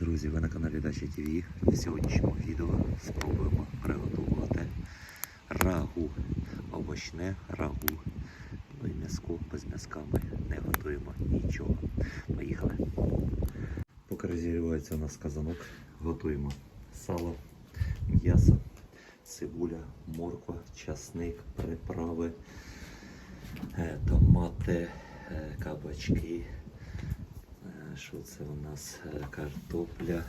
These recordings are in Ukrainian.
Друзі, ви на каналі Дача ТВ. В сьогоднішньому відео спробуємо приготувати рагу. Овочне рагу. Ну і м'язко без м'язка ми не готуємо нічого. Поїхали. Поки розігрівається у нас казанок, готуємо сало, м'ясо, цибуля, морква, часник, приправи, е, томати, е, кабачки. Е, Що це у нас? Е, Картопля,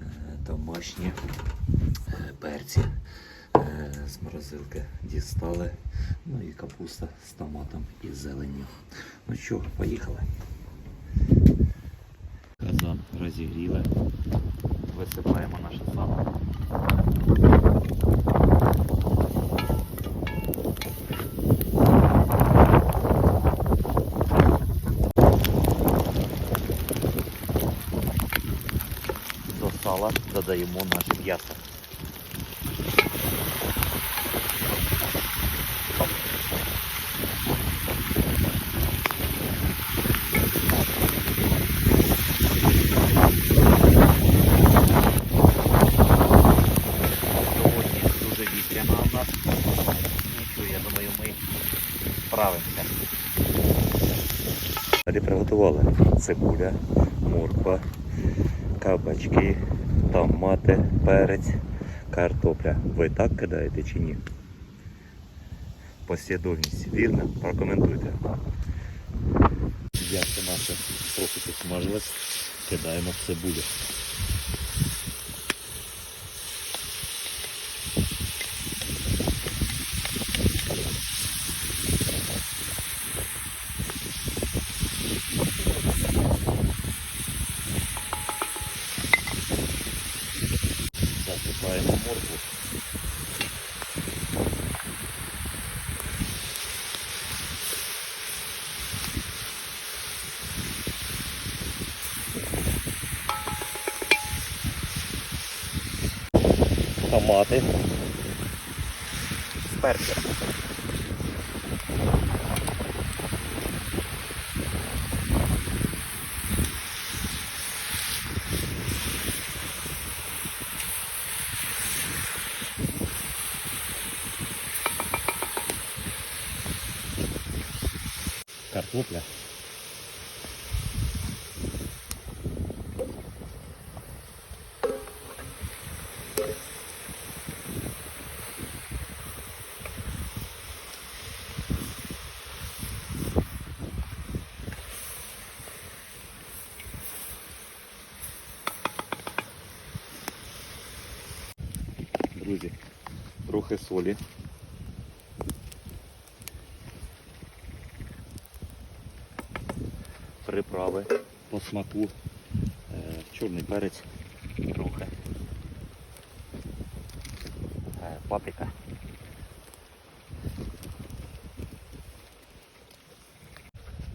е, домашні перці з морозилки дістали. Ну і капуста з томатом і зеленню. Ну що, поїхали. Казан розігріли. Висипаємо наше сало. До додаємо наше м'ясо. Сьогодні дуже вітряно у нас. Нічого, я думаю, ми справимося. Приготували цибуля, морква, кабачки, томати, перець, картопля. Ви так кидаєте чи ні? Послідовність вірна? Прокоментуйте. М'ясо наше трохи підсмажилось, кидаємо цибулю. Моркву. Томати. З Картопля. Друзі, трохи солі. Приправи по смаку, е, чорний перець трохи, е, паприка.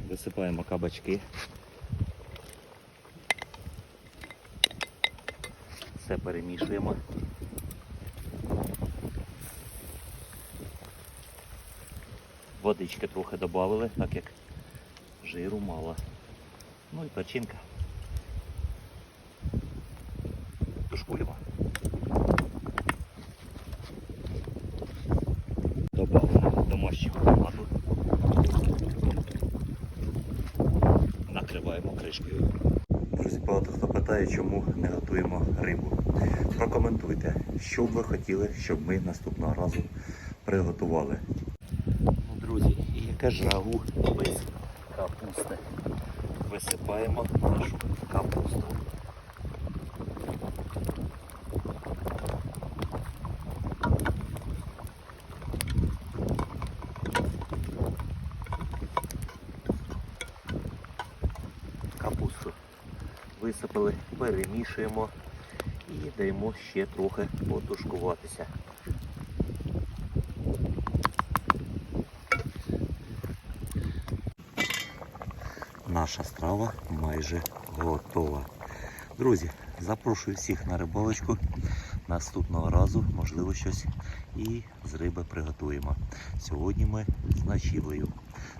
Висипаємо кабачки. Все перемішуємо. Водички трохи додали, так як жиру мало. Ну і печінка. Тушкуємо. Добавимо домашнього томату. Накриваємо кришкою. Друзі, багато хто питає, чому не готуємо рибу. Прокоментуйте, що б ви хотіли, щоб ми наступного разу приготували. Ну, друзі, і яке ж рагу без капусти. Висипаємо нашу капусту. Капусту висипали, перемішуємо і даємо ще трохи потушкуватися. Наша страва майже готова. Друзі, запрошую всіх на рибалочку. Наступного разу, можливо, щось і з риби приготуємо. Сьогодні ми з ночівлею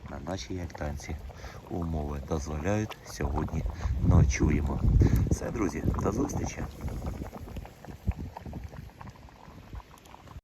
на нашій альтанці. Умови дозволяють. Сьогодні ночуємо. Все, друзі, до зустрічі!